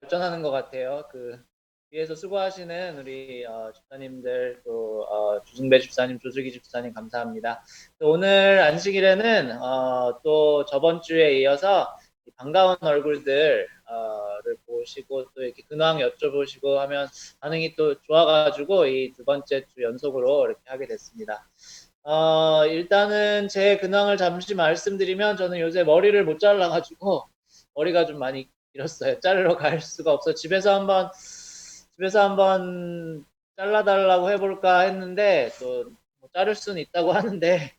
발전하는 것 같아요. 그 뒤에서 수고하시는 우리 어, 집사님들 또 어, 주승배 집사님, 조수기 집사님 감사합니다. 또 오늘 안식일에는 어, 또 저번 주에 이어서 이 반가운 얼굴들을 보시고 또 이렇게 근황 여쭤보시고 하면 반응이 또 좋아가지고 이 두 번째 주 연속으로 이렇게 하게 됐습니다. 어, 일단은 제 근황을 잠시 말씀드리면 저는 요새 머리를 못 잘라가지고 머리가 좀 많이 길었어요. 자르러 갈 수가 없어. 집에서 한번 집에서 한번 잘라달라고 해볼까 했는데 또 뭐 자를 수는 있다고 하는데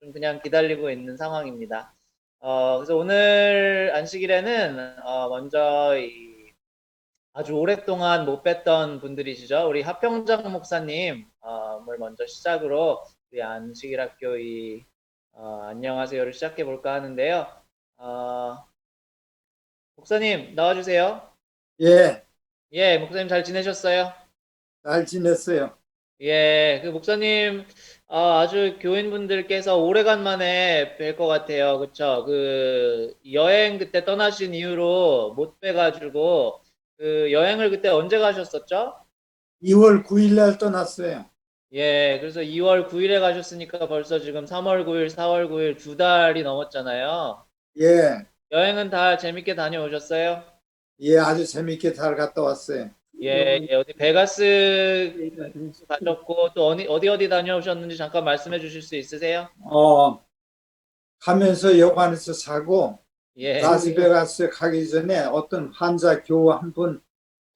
좀 그냥 기다리고 있는 상황입니다. 어, 그래서 오늘 안식일에는 어, 먼저 이 아주 오랫동안 못 뵀던 분들이시죠. 우리 하평장 목사님을 먼저 시작으로 우리 안식일 학교 이 어, 안녕하세요를 시작해 볼까 하는데요. 어, 목사님 나와주세요. 예, 예, 목사님 잘 지내셨어요? 잘 지냈어요. 예, 그 목사님 어, 아주 교인분들께서 오래간만에 뵐 것 같아요. 그쵸? 그 여행 그때 떠나신 이후로 못 뵈가지고 그 여행을 그때 언제 가셨었죠? 2월 9일 날 떠났어요. 예, 그래서 2월 9일에 가셨으니까 벌써 지금 3월 9일, 4월 9일 두 달이 넘었잖아요. 예, 여행은 다 재밌게 다녀오셨어요? 예, 아주 재밌게 잘 갔다 왔어요. 예, 예, 어디 베가스 가셨고 또 어디 어디 어디 다녀오셨는지 잠깐 말씀해 주실 수 있으세요? 어, 가면서 여관에서 자고 예, 라스베가스 가기 전에 어떤 환자 교우 한 분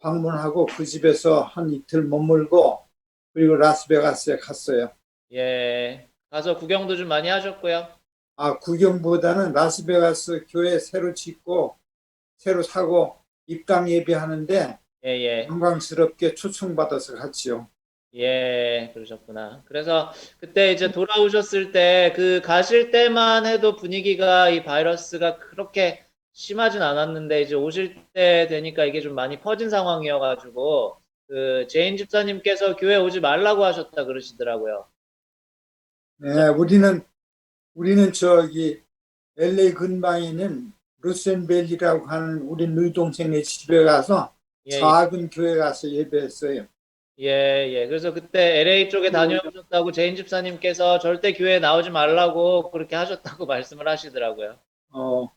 방문하고 그 집에서 한 이틀 머물고 그리고 라스베가스에 갔어요. 예, 가서 구경도 좀 많이 하셨고요. 아, 구경보다는 라스베가스 교회 새로 짓고 새로 사고 입당 예배하는데 예, 예, 영광스럽게 초청받아서 갔지요. 예, 그러셨구나. 그래서 그때 이제 돌아오셨을 때 그 가실 때만 해도 분위기가 이 바이러스가 그렇게 심하진 않았는데 이제 오실 때 되니까 이게 좀 많이 퍼진 상황이어가지고 그 제인 집사님께서 교회 오지 말라고 하셨다 그러시더라고요. 네, 우리는 우리는 저기 LA 근방에 있는 루센벨리라고 하는 우리 누이 동생네 집에 가서 예, 작은 교회 가서 예배했어요. 예, 예. 그래서 그때 LA 쪽에 다녀오셨다고 제인 집사님께서 절대 교회 나오지 말라고 그렇게 하셨다고 말씀을 하시더라고요. 어,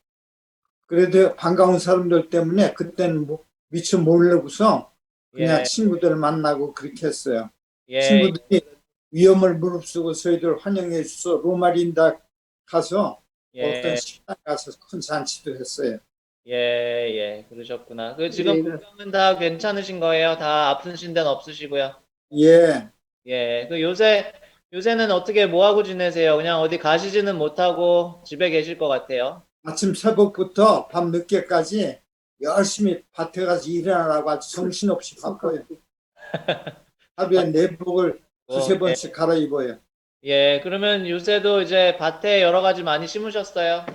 그래도 반가운 사람들 때문에 그때는 뭐 미처 모르고서 그냥 예, 친구들 만나고 그렇게 했어요. 예, 친구들이 위험을 무릅쓰고 저희들 환영해 주서 로마린다 가서 예. 어떤 식당 가서 큰 잔치도 했어요. 예, 예, 그러셨구나. 그 지금 건강은 다 괜찮으신 거예요? 다 아프신 데는 없으시고요. 예, 예, 그 요새 요새는 어떻게 뭐 하고 지내세요? 그냥 어디 가시지는 못하고 집에 계실 것 같아요. 아침 새벽부터 밤 늦게까지 열심히 밭에 가서 일하느라고 아주 정신없이 바빠요. 하루에 내복을 두세 어, 번씩 갈아입어요. 예, 그러면 요새도 이제 밭에 여러 가지 많이 심으셨어요?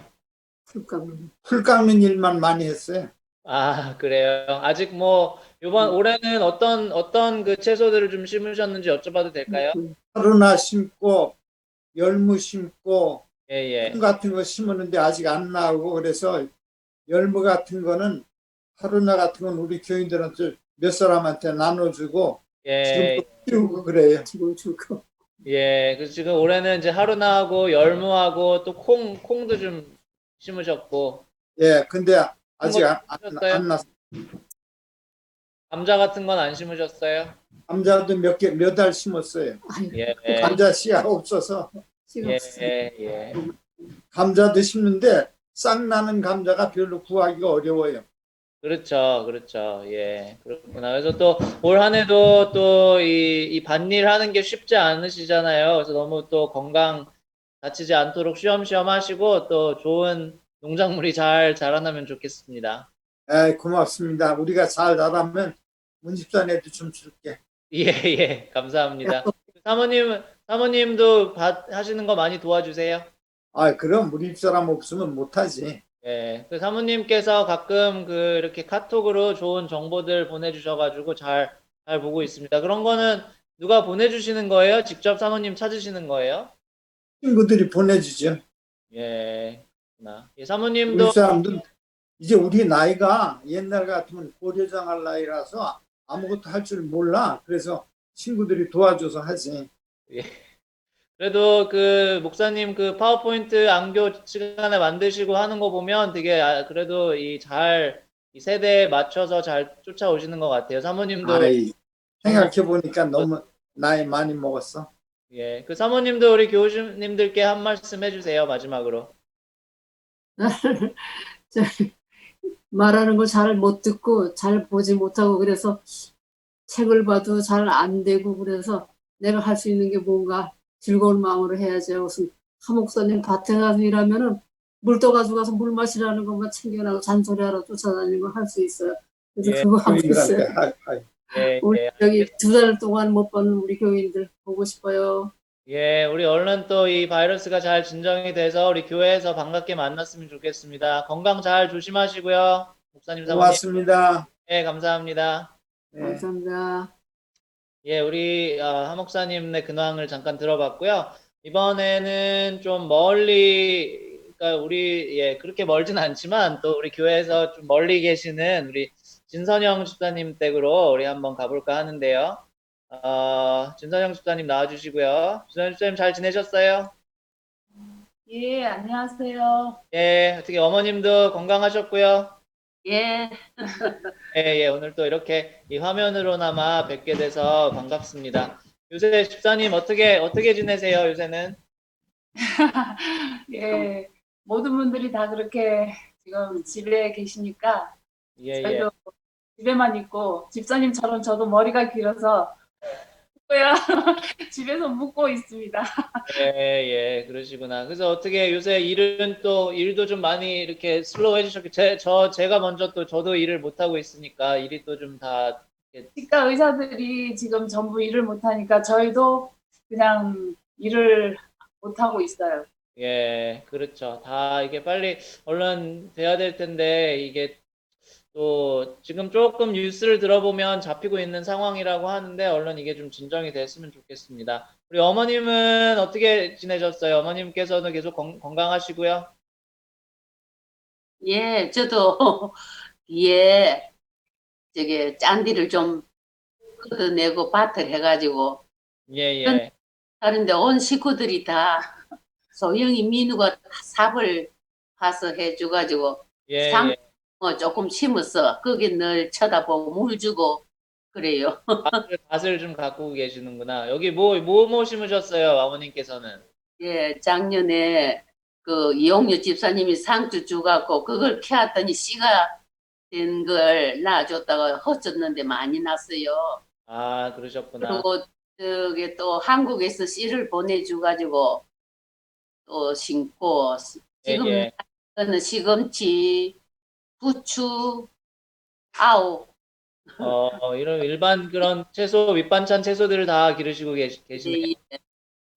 풀 깎는 일만 많이 했어요. 아, 그래요. 아직 뭐 요번 올해는 어떤 어떤 그 채소들을 좀 심으셨는지 여쭤봐도 될까요? 하루나 심고 열무 심고 예, 예. 콩 같은 거 심었는데 아직 안 나오고 그래서 열무 같은 거는 하루나 같은 건 우리 교인들한테 몇 사람한테 나눠주고 예, 지금 또 키우고 그래요. 예. 그래서 지금 올해는 이제 하루나하고 열무하고 또 콩, 콩도 좀 심으셨고 예, 근데 아직 안, 안, 심었어요? 안 났어요. 감자 같은 건 안 심으셨어요? 감자도 몇 개, 몇알 심었어요. 예, 감자 씨가 없어서 예, 예, 예. 감자도 심는데 싹 나는 감자가 별로 구하기가 어려워요. 그렇죠, 그렇죠. 예, 그렇구나. 그래서 또 올 한 해도 또 이, 이 밭일 하는 게 쉽지 않으시잖아요. 그래서 너무 또 건강 다치지 않도록 쉬엄쉬엄 하시고 또 좋은 농작물이 잘 자라나면 좋겠습니다. 에 고맙습니다. 우리가 잘 나가면 문집산에도 좀 줄게. 예, 예, 감사합니다. 사모님, 사모님도 밭 하시는 거 많이 도와주세요. 아, 그럼 우리 집 사람 없으면 못하지. 예, 그 사모님께서 가끔 그 이렇게 카톡으로 좋은 정보들 보내주셔가지고 잘, 잘 보고 있습니다. 그런 거는 누가 보내주시는 거예요? 직접 사모님 찾으시는 거예요? 친구들이 보내주죠. 예, 그렇구나. 예, 우리 사모님도, 사람들 이제 우리 나이가 옛날 같으면 고려장 할 나이라서 아무것도 할 줄 몰라. 그래서 친구들이 도와줘서 하지. 그래도 그 목사님 그 파워포인트 안교 시간에 만드시고 하는 거 보면 되게 아, 그래도 이 잘 이 세대에 맞춰서 잘 쫓아오시는 것 같아요. 사모님도 아이, 생각해 보니까 너무 나이 많이 먹었어. 예, 그 사모님도 우리 교우님들께 한 말씀 해주세요 마지막으로. 저, 말하는 걸잘못 듣고 잘 보지 못하고 그래서 책을 봐도 잘 안 되고 그래서 내가 할 수 있는 게 뭔가 즐거운 마음으로 해야지. 무슨 하 목사님 밭에 가서 일하면은 물 떠 가지고 가서 물 마시라는 것만 챙겨나고 잔소리하러 쫓아다니는 거할수 있어요. 그래서 예, 그거 하고 있어요. 하- 하- 예, 우리 예, 여기 두 달 동안 못 본 우리 교인들 보고 싶어요. 예, 우리 얼른 또 이 바이러스가 잘 진정이 돼서 우리 교회에서 반갑게 만났으면 좋겠습니다. 건강 잘 조심하시고요. 목사님 사모님. 고맙습니다. 예, 감사합니다. 네. 감사합니다. 예, 우리 아, 하 목사님의 근황을 잠깐 들어봤고요. 이번에는 좀 멀리, 그러니까 우리 예 그렇게 멀진 않지만 또 우리 교회에서 좀 멀리 계시는 우리 진선영 집사님 댁으로 우리 한번 가볼까 하는데요. 어, 진선영 집사님 나와주시고요. 진선영 집사님 잘 지내셨어요? 예, 안녕하세요. 예, 어떻게 어머님도 건강하셨고요. 예, 예, 예, 오늘 또 이렇게 이 화면으로나마 뵙게 돼서 반갑습니다. 요새 집사님 어떻게, 어떻게 지내세요, 요새는? 예, 모든 분들이 다 그렇게 지금 집에 계시니까 예, 예. 저희도 집에만 있고 집사님처럼 저도 머리가 길어서 뭐 야 집에서 묵고 있습니다. 예, 예, 그러시구나. 그래서 어떻게 요새 일은 또, 일도 좀 많이 이렇게 슬로우 해주셨고, 제, 저, 제가 먼저 또 저도 일을 못하고 있으니까 일이 또 좀 다, 치과 의사들이 지금 전부 일을 못 하니까 저희도 그냥 일을 못 하고 있어요. 예, 그렇죠. 다 이게 빨리 얼른 돼야 될 텐데, 이게 또 지금 조금 뉴스를 들어보면 잡히고 있는 상황이라고 하는데, 얼른 이게 좀 진정이 됐으면 좋겠습니다. 우리 어머님은 어떻게 지내셨어요? 어머님께서는 계속 건, 건강하시고요. 예, 저도 예, 저기 짠디를 좀 걷어내고 밭을 해가지고 예, 예. 하는데 온 식구들이 다 소영이 민우가 삽을 파서 해줘가지고 예, 상- 예. 어, 조금 심었어. 거기 늘 쳐다보고 물 주고 그래요. 밭을, 밭을 좀 가꾸고 계시는구나. 여기 뭐, 뭐, 뭐 심으셨어요, 어머님께서는? 예, 작년에 그 이용유 집사님이 상주 주갖고 그걸 캐왔더니 씨가 된걸 놔줬다가 헛졌는데 많이 났어요. 아, 그러셨구나. 그리고 저기 또 한국에서 씨를 보내줘가지고 또 심고 지금 예, 는 시금치, 부추, 아우 어, 이런 일반 그런 채소, 밑반찬 채소들을 다 기르시고 계시, 계시네요.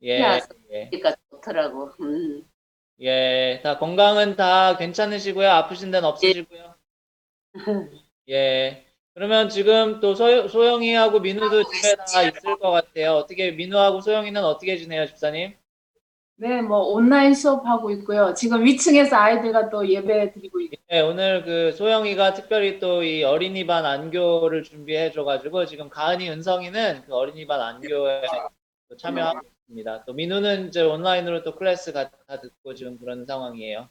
예, 예. 그러니까 좋더라고. 음. 예, 다 건강은 다 괜찮으시고요. 아프신 데는 없으시고요. 예. 그러면 지금 또 소, 소영이하고 민우도 집에 다 있을 것 같아요. 어떻게, 민우하고 소영이는 어떻게 지내요, 집사님? 네, 뭐 온라인 수업하고 있고요. 지금 위층에서 아이들과 또 예배 드리고 있고 예, 오늘 그 소영이가 특별히 또 이 어린이반 안교를 준비해 줘가지고 지금 가은이, 은성이는 그 어린이반 안교에 또 참여하고 있습니다. 또 민우는 이제 온라인으로 또 클래스 가, 다 듣고 지금 그런 상황이에요.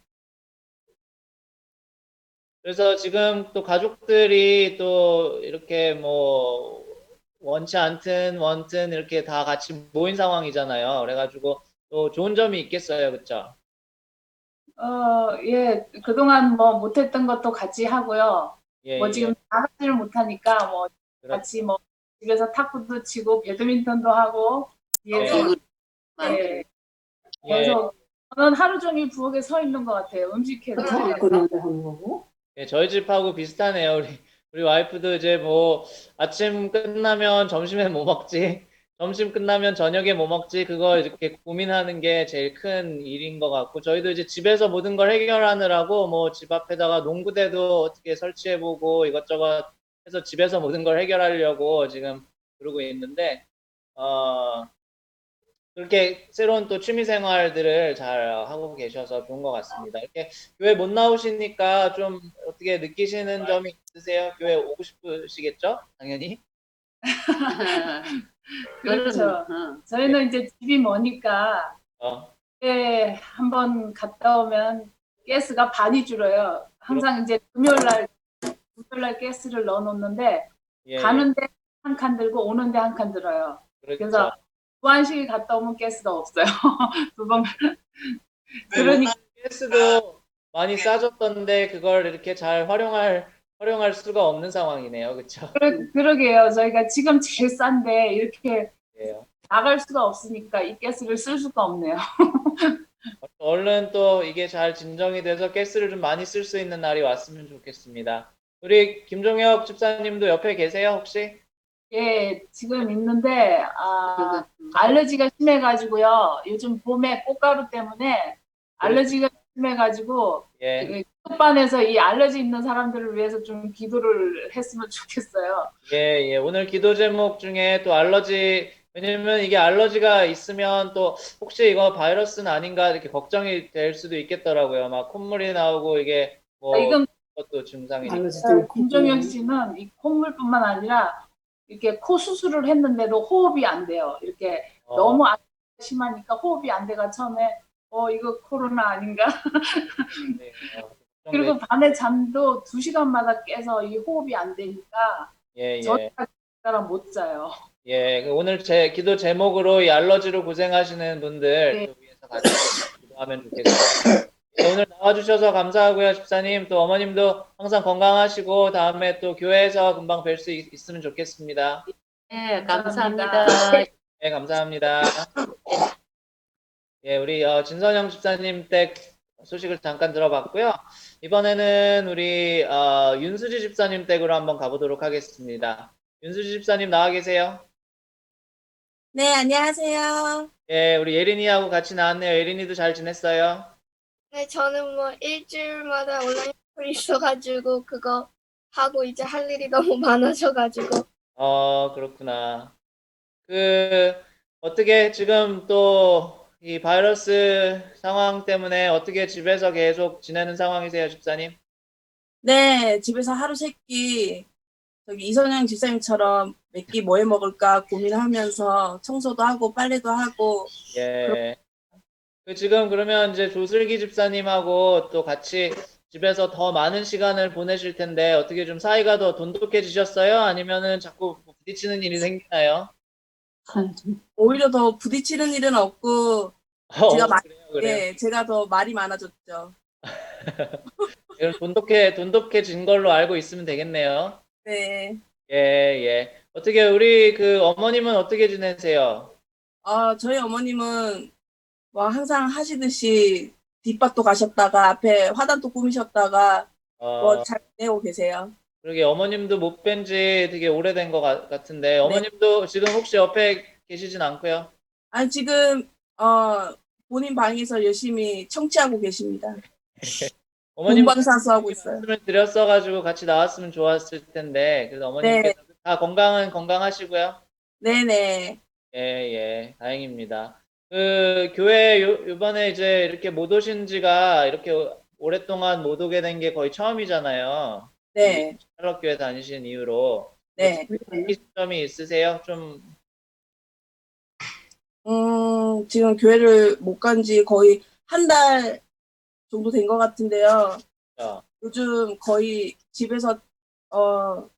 그래서 지금 또 가족들이 또 이렇게 뭐 원치 않든 원든 이렇게 다 같이 모인 상황이잖아요. 그래가지고 또 좋은 점이 있겠어요, 그쵸? 어, 예, 그동안 뭐 못했던 것도 같이 하고요. 예, 뭐 예. 지금 나가지를 못하니까 뭐 그렇- 같이 뭐 집에서 탁구도 치고 배드민턴도 하고 뒤에서 이거 예, 예. 그래서 저는 하루 종일 부엌에 서 있는 것 같아요. 음식해도 그런데 하는 거고. 예, 저희 집하고 비슷하네요. 우리 우리 와이프도 이제 뭐 아침 끝나면 점심에 뭐 먹지? 점심 끝나면 저녁에 뭐 먹지? 그거 이렇게 고민하는 게 제일 큰 일인 것 같고 저희도 이제 집에서 모든 걸 해결하느라고 뭐 집 앞에다가 농구대도 어떻게 설치해보고 이것저것 해서 집에서 모든 걸 해결하려고 지금 그러고 있는데 어 그렇게 새로운 또 취미 생활들을 잘 하고 계셔서 좋은 것 같습니다. 이렇게 교회 못 나오시니까 좀 어떻게 느끼시는 점이 있으세요? 교회 오고 싶으시겠죠? 당연히. 그렇죠. 어. 저희는 이제 집이 머니까 어, 에 한번 갔다 오면 가스가 반이 줄어요. 항상 이제 금요일 날 금요일 날 가스를 넣어 놓는데 예, 가는데 한 칸 들고 오는데 한 칸 들어요. 그렇죠. 그래서 무한식이 갔다 오면 가스가 없어요. 두 번. 네, 그러니까 가스도 많이 싸졌던데 그걸 이렇게 잘 활용할 활용할 수가 없는 상황이네요. 그렇죠? 그러, 그러게요. 저희가 지금 제일 싼데 이렇게 예. 나갈 수가 없으니까 이 가스를 쓸 수가 없네요. 얼른 또 이게 잘 진정이 돼서 가스를 좀 많이 쓸 수 있는 날이 왔으면 좋겠습니다. 우리 김종혁 집사님도 옆에 계세요 혹시? 예, 지금 있는데 아, 알레르기가 심해가지고요. 요즘 봄에 꽃가루 때문에 알레르기가 심 해가지고 예, 끝반에서 이 알레르기 있는 사람들을 위해서 좀 기도를 했으면 좋겠어요. 예, 예. 오늘 기도 제목 중에 또 알러지 왜냐면 이게 알러지가 있으면 또 혹시 이거 바이러스는 아닌가 이렇게 걱정이 될 수도 있겠더라고요. 막 콧물이 나오고 이게 뭐 아, 이건. 알러지 때문에 김종현 씨는 이 콧물뿐만 아니라 이렇게 코 수술을 했는데도 호흡이 안 돼요. 이렇게 어, 너무 안 심하니까 호흡이 안 돼가 처음에 어 이거 코로나 아닌가? 네, 어, 그리고 밤에 잠도 두 시간마다 깨서 이 호흡이 안 되니까 예, 예. 저희가 따라 못 자요. 예, 그 오늘 제 기도 제목으로 이 알러지로 고생하시는 분들 네. 또 위해서 같이 기도하면 좋겠습니다. 네, 오늘 나와주셔서 감사하고요, 집사님. 또 어머님도 항상 건강하시고 다음에 또 교회에서 금방 뵐 수 있으면 좋겠습니다. 네, 감사합니다. 감사합니다. 네, 감사합니다. 예, 우리 어, 진선영 집사님 댁 소식을 잠깐 들어봤고요. 이번에는 우리 어, 윤수지 집사님 댁으로 한번 가보도록 하겠습니다. 윤수지 집사님 나와 계세요? 네, 안녕하세요. 예, 우리 예린이하고 같이 나왔네요. 예린이도 잘 지냈어요? 네, 저는 뭐 일주일마다 온라인 수업이 있어가지고 그거 하고 이제 할 일이 너무 많아져가지고 어, 그렇구나. 그, 어떻게 지금 또 이 바이러스 상황 때문에 어떻게 집에서 계속 지내는 상황이세요, 집사님? 네, 집에서 하루 세끼 저기 이선영 집사님처럼 몇 끼 뭐 해 먹을까 고민하면서 청소도 하고 빨래도 하고 예. 그 지금 그러면 이제 조슬기 집사님하고 또 같이 집에서 더 많은 시간을 보내실 텐데 어떻게 좀 사이가 더 돈독해지셨어요? 아니면은 자꾸 뭐 부딪히는 일이 생기나요? 오히려 더 부딪히는 일은 없고 어, 제가 마- 그래요, 그래요. 예, 제가 더 말이 많아졌죠. 돈독해, 돈독해진 걸로 알고 있으면 되겠네요. 네. 예, 예. 어떻게 우리 그 어머님은 어떻게 지내세요? 아, 저희 어머님은 뭐 항상 하시듯이 뒷밭도 가셨다가 앞에 화단도 꾸미셨다가 어, 뭐 잘 지내고 계세요. 그러게 어머님도 못 뵌 지 되게 오래된 것 같- 같은데 어머님도 지금 혹시 옆에 계시진 않고요? 아니 지금 어 본인 방에서 열심히 청취하고 계십니다. 어머님 본방사수 하고 있어요. 말씀을 드렸어가지고 같이 나왔으면 좋았을 텐데 그래서 어머님께서 다 건강은 건강하시고요. 네네. 예, 예, 다행입니다. 그 교회 요, 요번에 이제 이렇게 못 오신 지가 이렇게 오랫동안 못 오게 된 게 거의 처음이잖아요. 네. 샬럿 교회 다니신 이후로 네. 느끼신 점이 있으세요? 좀 음, 지금 교회를 못 간 지 거의 한 달 정도 된 것 같은데요. 어, 요즘 거의 집에서, 어,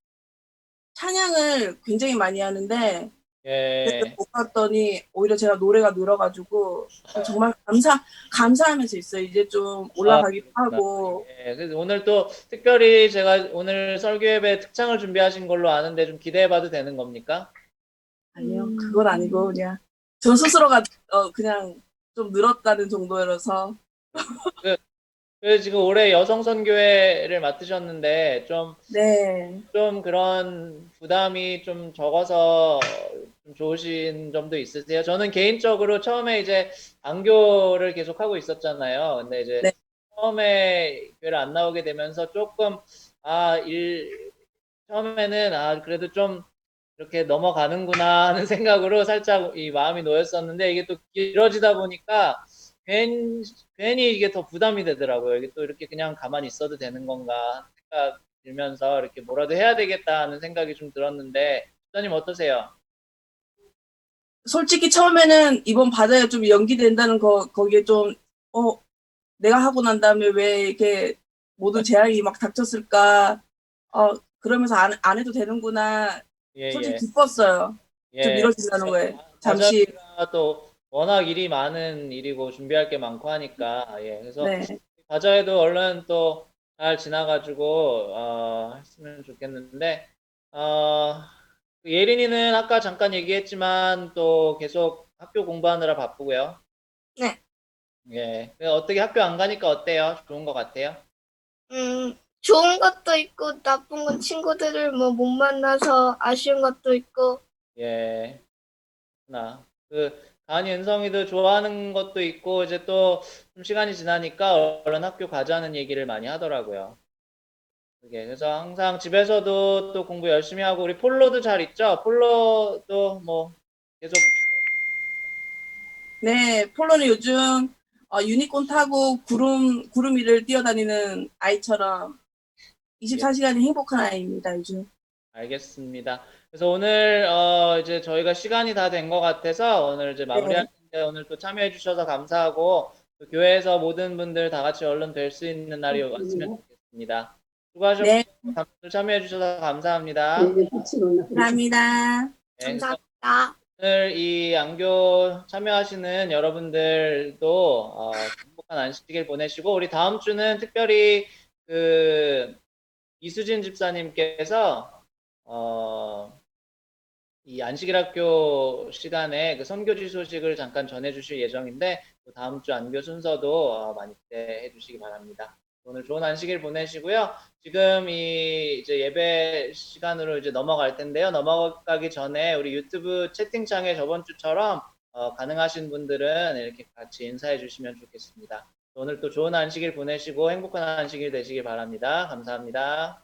찬양을 굉장히 많이 하는데, 예, 못 갔더니 오히려 제가 노래가 늘어가지고, 정말 감사, 감사하면서 있어요. 이제 좀 올라가기도 하고, 예, 그래서 오늘 또 특별히 제가 오늘 설교 예배 특창을 준비하신 걸로 아는데 좀 기대해봐도 되는 겁니까? 아니요, 그건 아니고, 그냥, 저 스스로가, 어, 그냥 좀 늘었다는 정도여서, 그 지금 올해 여성 선교회를 맡으셨는데 좀 네. 좀 그런 부담이 좀 적어서 좀 좋으신 점도 있으세요? 저는 개인적으로 처음에 이제 안교를 계속 하고 있었잖아요. 근데 이제 네. 처음에 교회를 안 나오게 되면서 조금 아, 일 처음에는 아, 그래도 좀 이렇게 넘어가는구나 하는 생각으로 살짝 이 마음이 놓였었는데 이게 또 길어지다 보니까 괜, 괜히 이게 더 부담이 되더라고요. 이게 또 이렇게 그냥 가만히 있어도 되는 건가 생각 들면서 이렇게 뭐라도 해야 되겠다는 생각이 좀 들었는데 집사님 어떠세요? 솔직히 처음에는 이번 바다가 좀 연기된다는 거 거기에 좀 어 내가 하고 난 다음에 왜 이렇게 모든 재앙이 막 닥쳤을까 어 그러면서 안, 안 해도 되는구나 예, 솔직히 예. 기뻤어요 예. 좀 이뤄진다는 거에 잠시 과정이라 또 워낙 일이 많은 일이고 준비할 게 많고 하니까 예. 그래서 네 과정에도 얼른 또 잘 지나가지고 어, 했으면 좋겠는데 어, 그 예린이는 아까 잠깐 얘기했지만 또 계속 학교 공부하느라 바쁘고요. 네. 예. 그 어떻게 학교 안 가니까 어때요? 좋은 것 같아요? 음, 좋은 것도 있고 나쁜 건 친구들을 뭐 못 만나서 아쉬운 것도 있고 예. 나. 그, 가은이 은성이도 좋아하는 것도 있고, 이제 또 좀 시간이 지나니까 얼른 학교 가자는 얘기를 많이 하더라고요. 그게. 그래서 항상 집에서도 또 공부 열심히 하고, 우리 폴로도 잘 있죠? 폴로도 뭐, 계속, 네, 폴로는 요즘 어, 유니콘 타고 구름 구름 위를 뛰어다니는 아이처럼 24시간이 행복한 아이입니다 요즘. 알겠습니다. 그래서 오늘, 어, 이제 저희가 시간이 다 된 것 같아서 오늘 이제 마무리할 텐데, 오늘 또 참여해 주셔서 감사하고, 또 교회에서 모든 분들 다 같이 얼른 뵐 수 있는 날이 왔으면 좋겠습니다. 수고하셨고, 네, 참여해 주셔서 감사합니다. 감사합니다. 네, 감사합니다. 오늘 이 안교 참여하시는 여러분들도 어, 행복한 안식일 보내시고 우리 다음 주는 특별히 그 이수진 집사님께서 어, 이 안식일 학교 시간에 그 선교지 소식을 잠깐 전해주실 예정인데 그 다음 주 안교 순서도 어, 많이 기대해 주시기 바랍니다. 오늘 좋은 안식일 보내시고요. 지금 이 이제 예배 시간으로 이제 넘어갈 텐데요. 넘어가기 전에 우리 유튜브 채팅창에 저번 주처럼 어, 가능하신 분들은 이렇게 같이 인사해 주시면 좋겠습니다. 오늘 또 좋은 안식일 보내시고 행복한 안식일 되시길 바랍니다. 감사합니다.